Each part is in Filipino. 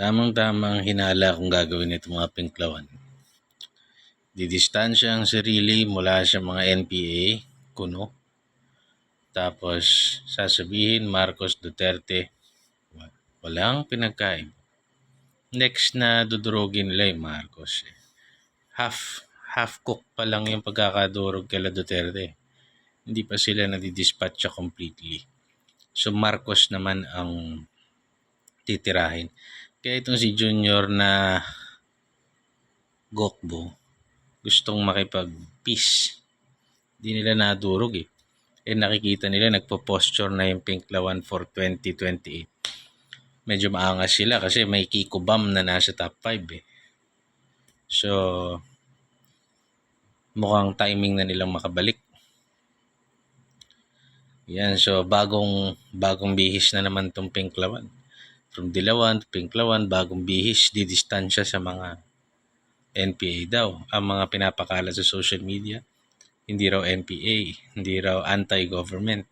Tamang-tama ang hinala kung gagawin nito mga pinklawan. Didistansya ang sarili mula sa mga NPA, kuno. Tapos sasabihin Marcos Duterte, wa- walang pinagkain. Next na dudurogin nila yung Marcos. eh. Half, half cook pa lang yung pagkakadurog kay Duterte. Hindi pa sila nadidispatcha completely. So Marcos naman ang titirahin. Kaya itong si Junior na Gokbo, gustong makipag-peace. Di nila nadurog eh. Eh nakikita nila nagpo-posture na yung Pinklawan for 2028. Medyo maangas sila kasi may Kiko Bam na nasa top 5 eh. So, mukhang timing na nilang makabalik. Yan, so bagong bagong bihis na naman tong Pinklawan. From Dilawan to Pinklawan, bagong bihis, didistansya sa mga NPA daw. Ang mga pinapakalat sa social media, hindi raw NPA, hindi raw anti-government.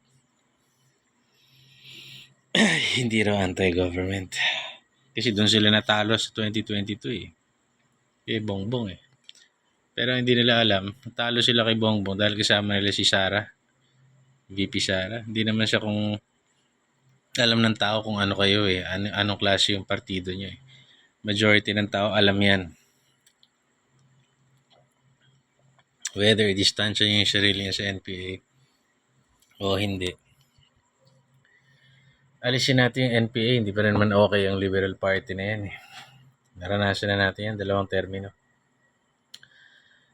hindi raw anti-government. Kasi doon sila natalo sa 2022 eh. Kay Bongbong eh. Pero hindi nila alam, natalo sila kay Bongbong dahil kasama nila si Sara. VP Sara. Hindi naman siya kung alam ng tao kung ano kayo eh, ano, anong klase yung partido niyo eh. Majority ng tao alam yan. Whether distansya niya yung sarili niya sa NPA o hindi. Alisin natin yung NPA, hindi pa naman okay ang Liberal Party na yan eh. Naranasan na natin yan, dalawang termino.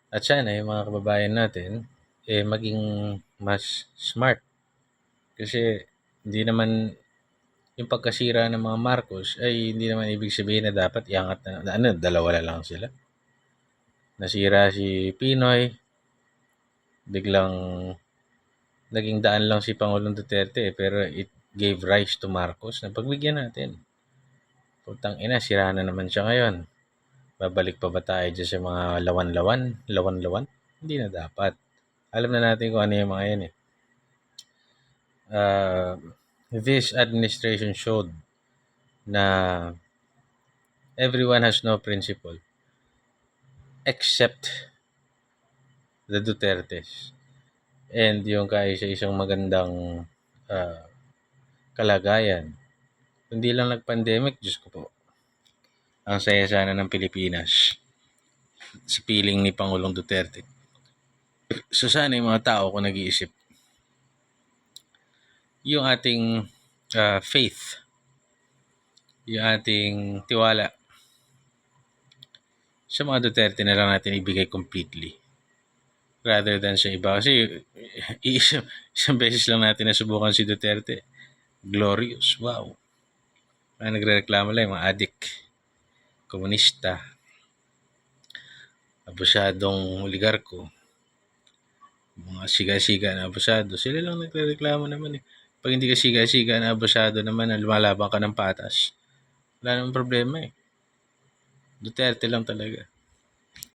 At sana yung mga kababayan natin, eh maging mas smart. Kasi hindi naman yung pagkasira ng mga Marcos ay hindi naman ibig sabihin na dapat iangat na, ano, dalawa lang sila. Nasira si Pinoy, biglang naging daan lang si Pangulong Duterte eh, pero it gave rise to Marcos na pagbigyan natin. Putang ina, sira na naman siya ngayon. Babalik pa ba tayo dyan sa mga lawan-lawan? Lawan-lawan? Hindi na dapat. Alam na natin kung ano yung mga yan eh. Uh, this administration showed na everyone has no principle except the Dutertes. And yung kaisa-isang magandang uh, kalagayan. Hindi lang nag-pandemic, Diyos ko po. Ang saya sana ng Pilipinas sa piling ni Pangulong Duterte. So sana yung mga tao kung nag-iisip, yung ating uh, faith, yung ating tiwala sa mga Duterte na lang natin ibigay completely rather than sa iba. Kasi isang, isang beses lang natin nasubukan si Duterte. Glorious. Wow. Mga nagre-reklamo lang, mga adik, komunista, abusadong oligarko, mga siga-siga na abusado. Sila lang nagre-reklamo naman eh. Pag hindi ka siga-siga na abusado naman na lumalaban ka ng patas, wala namang problema eh. Duterte lang talaga.